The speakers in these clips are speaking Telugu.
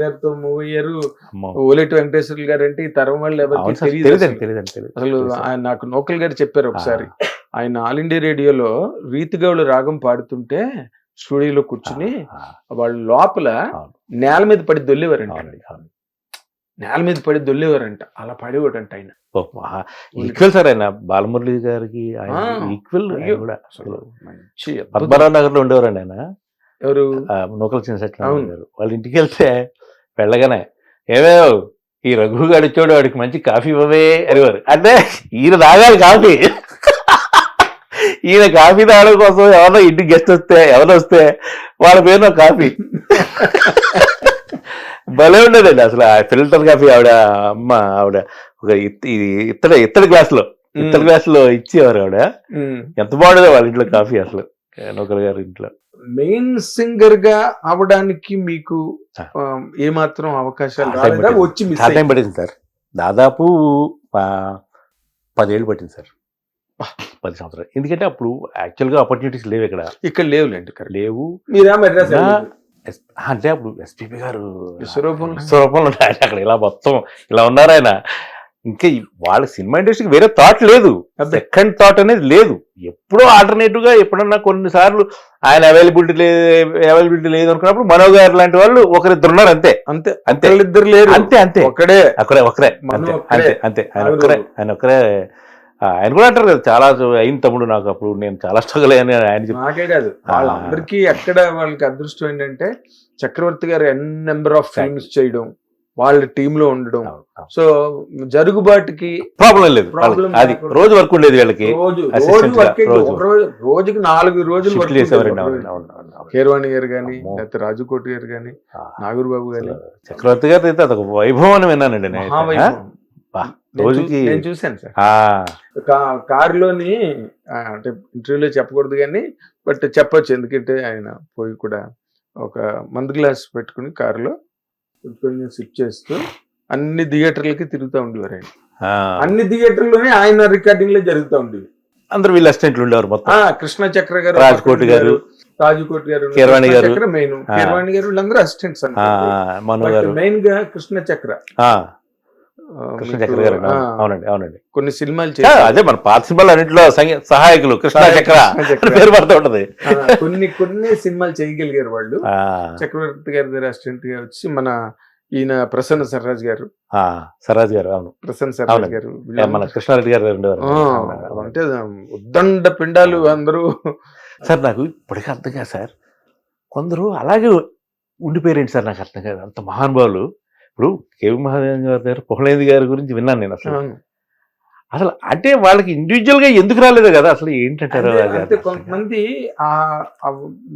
గారితో మూవ్ అయ్యారు. ఓలేటి వెంకటేశ్వర్లు గారు అంటే ఈ తరం వాళ్ళు ఎవరికి తెలియదు అసలు. నాకు నోకల్ గారు చెప్పారు ఒకసారి. ఆయన ఆల్ ఇండియా రేడియోలో రీతిగౌడు రాగం పాడుతుంటే స్టూడియోలో కూర్చుని వాళ్ళు లోపల. నేల మీద పడి దొల్లేవారంట. నేల మీద పడి దొల్లేవారంట. అలా పడేవాడంట ఆయన. ఈక్వల్ సార్ ఆయన బాలమురళి గారికి ఈక్వల్. కూడా. మంచి. పద్మనాభ నగర్లో ఉండేవారండి ఆయన. ఎవరు? నూకల చిన్న సెట్ అవును. గారు. వాళ్ళ ఇంటికి వెళ్తే వెళ్ళగానే ఏమేవ్ ఈ రఘు గారు వచ్చాడు వాడికి మంచి కాఫీ ఇవ్వవే అనేవారు. అంటే ఈయన తాగాలి కాఫీ. ఈయన కాఫీ తాగడం కోసం ఎవరో ఇంటికి గెస్ట్ వస్తే ఎవరు వస్తే వాళ్ళ పేరున కాఫీ. భలే ఉండేదండి అసలు ఆ ఫిల్టర్ కాఫీ ఆవిడ అమ్మ ఆవిడ. ఒక ఇది ఇత్తడి ఇత్తడి గ్లాస్లో ఇత్తడి గ్లాస్లో ఇచ్చేవారు ఆవిడ. ఎంత బాగుండేదో వాళ్ళ ఇంట్లో కాఫీ అసలు. నౌకర్ గారి ఇంట్లో. మెయిన్ సింగర్గా అవడానికి మీకు ఏమాత్రం అవకాశాలు వచ్చి టైం పట్టింది సార్. దాదాపు పదేళ్ళు పట్టింది సార్. పది సంవత్సరాలు. ఎందుకంటే అప్పుడు యాక్చువల్గా ఆపర్చునిటీస్ లేవు ఇక్కడ. ఇక్కడ లేవులేండి లేవు. మీరా మెడ్రాస్ అంటే అప్పుడు ఎస్పీబీ గారు విశ్వరూపంలో? విశ్వరూపంలో అక్కడ ఇలా మొత్తం ఇలా ఉన్నారు ఆయన. ఇంకా వాళ్ళ సినిమా ఇండస్ట్రీకి వేరే థాట్ లేదు. సెకండ్ థాట్ అనేది లేదు. ఎప్పుడో ఆల్టర్నేటివ్గా ఎప్పుడన్నా కొన్నిసార్లు ఆయన అవైలబిలిటీ లేదు అవైలబిలిటీ లేదు అనుకున్నప్పుడు మనో గారు లాంటి వాళ్ళు ఒకరిద్దరు ఉన్నారు అంతే. అంతే. అంతే. ఒకళ్ళిద్దరు లేరు. అంతే అంతే. ఒకడే. ఒకరే ఒకరే. అంతే. అంతే అంతే. ఆయన ఒక్కరే ఆయన ఒక్కరే ఆ, ఆయన కూడా అంటారు కదా చాలా అయిన తమ్ముడు నాకు అప్పుడు నేను చాలా స్ట్రగుల్ అయ్యాను ఆయన నాకే కాదు. వాళ్ళందరికీ ఎక్కడ వాళ్ళకి అదృష్టం ఏంటంటే చక్రవర్తి గారు ఎన్ నెంబర్ ఆఫ్ ఫిల్మ్స్ చేయడం. వాళ్ళ టీమ్లో ఉండడం సో జరుగుబాటుకి ప్రాబ్లం లేదు. అది. రోజు వర్క్ ఉండేది వీళ్ళకి. రోజుకి నాలుగు రోజులు వర్క్. కీరవాణి గారు కానీ. లేకపోతే రాజుకోటి గారు కానీ నాగూర్ బాబు గాని. అసలు చక్రవర్తి గారు అయితే అదొక వైభవం అని విన్నానండి రోజుకి- నేను చూశాను సార్. కారులోని అంటే ఇంటర్వ్యూలో చెప్పకూడదు కానీ బట్ చెప్పొచ్చు. ఎందుకంటే ఆయన పోయి కూడా ఒక మందు గ్లాస్ పెట్టుకుని కారులో పెట్టుకుని సిప్ చేస్తూ అన్ని థియేటర్లకి తిరుగుతూ ఉండేవారు ఆయన. అన్ని థియేటర్లోనే ఆయన రికార్డింగ్లో జరుగుతూ ఉండేవి. అందరు వీళ్ళు అసిస్టెంట్లు ఉండేవారు మొత్తం. కృష్ణ చక్ర గారు రాజ్కోటి గారు, రాజుకోటి గారు కీరవాణి గారు. చక్ర మెయిన్. కీరవాణి గారు వీళ్ళందరూ అసిస్టెంట్స్ గారు. మెయిన్గా కృష్ణ చక్ర. అవునండి అవునండి. కొన్ని సినిమాలు. అదే మన పాత సినిమాలు అన్నింటిలో సహాయకులు కృష్ణ చక్ర పేరు పడుతూ ఉంటది. కొన్ని కొన్ని సినిమాలు చేయగలిగారు వాళ్ళు. చక్రవర్తి గారి దగ్గర అసిస్టెంట్గా వచ్చి మన ఈయన ప్రసన్న సర్రాజ్ గారు. ఆ, సరాజ్ గారు అవును. ప్రసన్న సర్రాజ్. గారు మన కృష్ణారెడ్డి గారు ఆ, అంటే ఉద్దండ పిండాలు అందరూ. సార్ నాకు ఇప్పటికీ అర్థం కాదు సార్. కొందరు అలాగే ఉండిపోయారండి సార్ నాకు అర్థం కాదు. అంత మహానుభావులు. ఇప్పుడు కేవి మహాదేవన్ గారి దగ్గర పొహలేంది గారి గురించి విన్నాను నేను అసలు. అసలు అంటే వాళ్ళకి ఇండివిజువల్గా ఎందుకు రాలేదు కదా? అసలు ఏంటంటారు అంటే- అది. కొంతమంది ఆ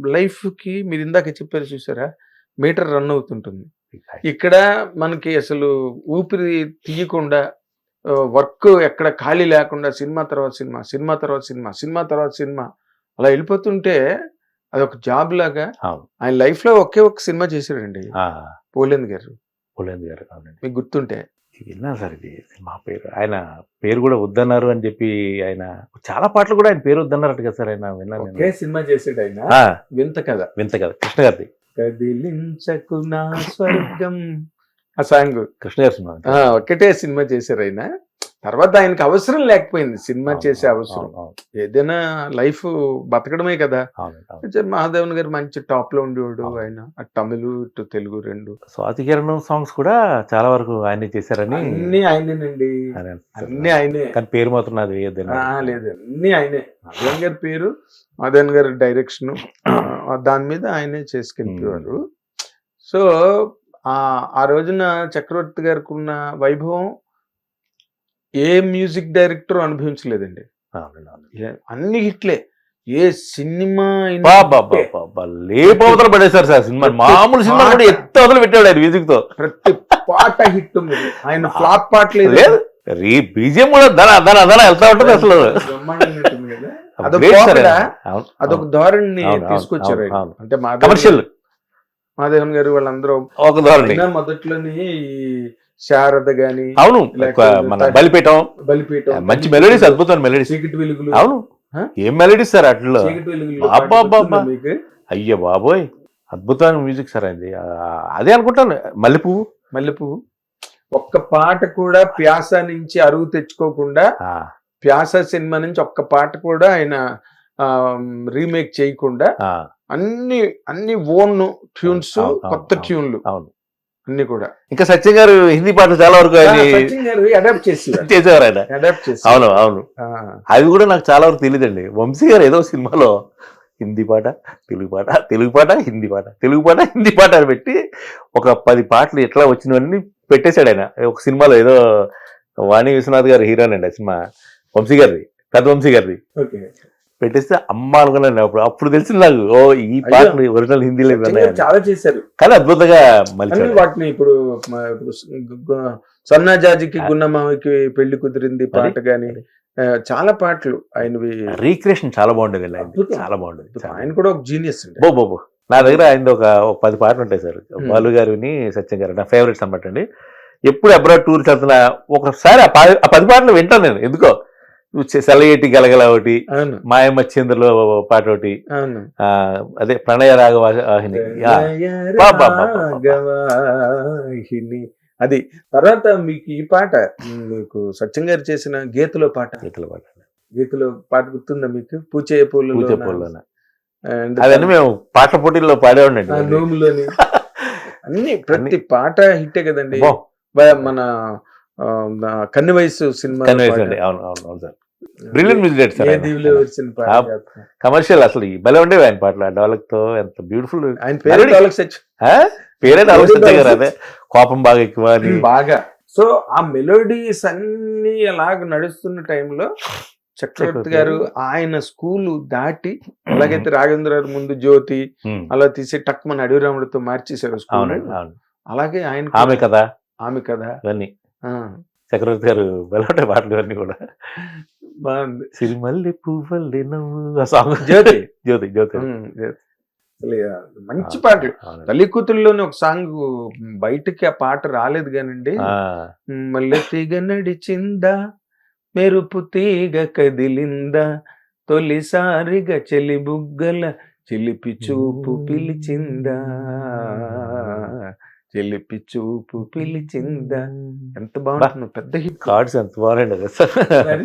లైఫ్కి మీరు ఇందాక చెప్పారు చూసారా? మీటర్ రన్ అవుతుంటుంది. ఇక్కడ మనకి అసలు ఊపిరి తీయకుండా వర్క్ ఎక్కడ ఖాళీ లేకుండా సినిమా తర్వాత సినిమా సినిమా తర్వాత సినిమా సినిమా తర్వాత సినిమా అలా వెళ్ళిపోతుంటే అదొక జాబ్ లాగా. ఆయన లైఫ్లో ఒకే ఒక సినిమా చేశాడండి. ఆ, పోలేంది గారు. పొహలేంది గారు అవునండి. మీకు గుర్తుంటే? విన్నాను సార్ ఇది. మా పేరు. ఆయన పేరు కూడా వద్దన్నారు అని చెప్పి ఆయన చాలా పాటలు కూడా ఆయన పేరు వద్దన్నారట కదా సార్ ఆయన విన్నాను సినిమా చేసాడు ఆయన వింత కదా వింత కదా కృష్ణ గారిది. కదిలించకు నా స్వర్గం. ఆ సాంగ్. కృష్ణ గారి సినిమా ఆ, ఒక్కటే సినిమా చేశారు ఆయన తర్వాత ఆయనకి అవసరం లేకపోయింది. సినిమా చేసే అవసరం. ఏదైనా లైఫ్ బతకడమే కదా. మహాదేవన్ గారు మంచి టాప్లో ఉండేవాడు. ఆయన. తమిళ ఇటు తెలుగు రెండు. స్వాతి కిరణ్ సాంగ్స్ కూడా చాలా వరకు ఆయనే చేశారని అన్ని ఆయనేనండి. అన్ని ఆయనే. కానీ పేరు మాత్రం నాది లేదు అన్ని ఆయనే. మహాదేవన్ గారి పేరు మహాదేవన్ గారి డైరెక్షన్ దాని మీద ఆయనే చేసుకెళ్ళిపోయారు. సో ఆ ఆ రోజున చక్రవర్తి గారికి ఉన్న వైభవం ఏ మ్యూజిక్ డైరెక్టర్ అనుభవించలేదండి. అన్ని హిట్లే. ఏ సినిమా లేపవతలు పడేశారు సార్ సినిమా. మామూలు సినిమా కూడా ఎత్తు అవతలు పెట్టాడు ఆయన మ్యూజిక్తో ప్రతి పాట హిట్ ఉంది. ఆయన ఫ్లాప్ పాట లేదు. రీ బీజియం కూడా దన దన దన వెళ్తా ఉంటుంది అసలు. అదొక అవును, తీసుకొచ్చారు. అంటే మాధవన్ కమర్షియల్. మాధవన్ గారు వాళ్ళందరూ ఒక ధోరణి. మొదట్లోని శారద గాని అవును మన బలిపీఠం. బలిపీఠం మంచి మెలోడీస్ అద్భుతమైన మెలోడీస్ చీకటి వెలుగులు. అవును? ఏం మెలోడీస్ సార్ అబ్బా. మీకు? అయ్యో బాబోయ్ అద్భుతమైన మ్యూజిక్ సార్ అది. అదే అనుకుంటాను. మల్లెపువ్వు. మల్లెపువ్వు. ఒక్క పాట కూడా ప్యాస నుంచి అరువు తెచ్చుకోకుండా ఆ, ప్యాస సినిమా నుంచి ఒక్క పాట కూడా ఆయన రీమేక్ చేయకుండా అన్ని అన్ని ఓన్ ట్యూన్స్ కొత్త. ట్యూన్లు అవును. అన్ని కూడా. ఇంకా సత్యం గారు హిందీ పాటలు చాలా వరకు అడాప్ట్ చేసేవారు. ఆయన. అవును అవును. అవి కూడా నాకు చాలా వరకు తెలియదండి వంశీ గారు ఏదో సినిమాలో హిందీ పాట తెలుగు పాట తెలుగు పాట హిందీ పాట తెలుగు పాట హిందీ పాట అని పెట్టి ఒక పది పాటలు ఎట్లా వచ్చినవన్నీ పెట్టేశాడు ఆయన. ఒక సినిమాలో ఏదో వాణి విశ్వనాథ్ గారు హీరోని అండి ఆ సినిమా. వంశీ గారిది పెద్ద వంశీ గారిది. ఓకే. పెట్టేస్తే అమ్మ అనుకున్నాను అప్పుడు అప్పుడు తెలిసింది నాకు ఓ ఈ పాటలు ఒరిజినల్ హిందీలో చాలా చేశారు. కానీ అద్భుతంగా మలిచాడు. వాటిని ఇప్పుడు మ- ఇప్పుడు స్- గు- గు- సన్నాజాజికి గున్నమామకి పెళ్ళి కుదిరింది పాట గాని చాలా పాటలు ఆయనవి. రీక్రియేషన్ చాలా బాగుండేది. చాలా బాగుండేది. ఆయన కూడా ఒక జీనియస్ బో బో బో. నా దగ్గర ఆయన ఒక పది పాటలు ఉంటాయి సార్. బాలు గారిని సత్యం గారు నా ఫేవరెట్స్ అనమాట అండి. ఎప్పుడు అబ్రాడ్ టూర్ వెళ్తున్నా ఒకసారి ఆ పది పాటలు వింటాను నేను. ఎందుకో? సెలయేటి గలగల ఒకటి అవును. మాయమ్మ చంద్రలో పాట ఒకటి అదే ప్రణయ రాగవాహిని. రాగవాహిని అది తర్వాత మీకు ఈ పాట మీకు సత్యం గారు చేసిన గీతలో పాట. గీతల పాట. గీతలో పాట గుర్తుందా మీకు? పూచే పూలు పూజ పూల్లోన? అవన్నీ మేము పాటల పోటీల్లో అవన్నీ. నోములోని. అన్ని ప్రతి పాట హిట్టే కదండి. మన కన్ని వయసు సినిమా. కమర్షియల్ అసలు ఈ భలే ఉండేవి ఆయన పాటలు. ఆ డెవలక్తో ఎంత బ్యూటిఫుల్ ఆయన పేరు గారు అదే. కోపం బాగా ఎక్కువ బాగా. సో ఆ మెలోడీస్ అన్ని అలాగ నడుస్తున్న టైంలో చక్రవర్తి గారు. ఆయన స్కూల్ దాటి అలాగైతే రాఘవేంద్ర గారు ముందు జ్యోతి అలా తీసి టక్ మన అడవిరాముడితో మార్చేశారు స్కూల్. అలాగే ఆయన ఆమె కదా. ఆమె కదా. ఇవన్నీ. ఆ, చక్రవర్తి గారు బలపడే పాటలు ఇవన్నీ కూడా. బాగుంది. సిరిమల్లి పువ్వల్లి నవ్వు ఆ సాంగ్. జ్యోతి. జ్యోతి జ్యోతి. మంచి పాటలు అవునండి. తల్లి కూతురులోని ఒక సాంగ్ బయటికి ఆ పాట రాలేదు కానండి. మల్లె తీగ నడిచిందా మెరుపు తీగ కదిలిందా తొలిసారిగా చెలి బుగ్గల చిలిపి చూపు పిలిచిందా. చెలిపి చూపు పిలిచిందా? ఎంత బాగుంటుందో పెద్ద హిట్. కార్డ్స్ ఎంత బాగున్నాయండి కదా సార్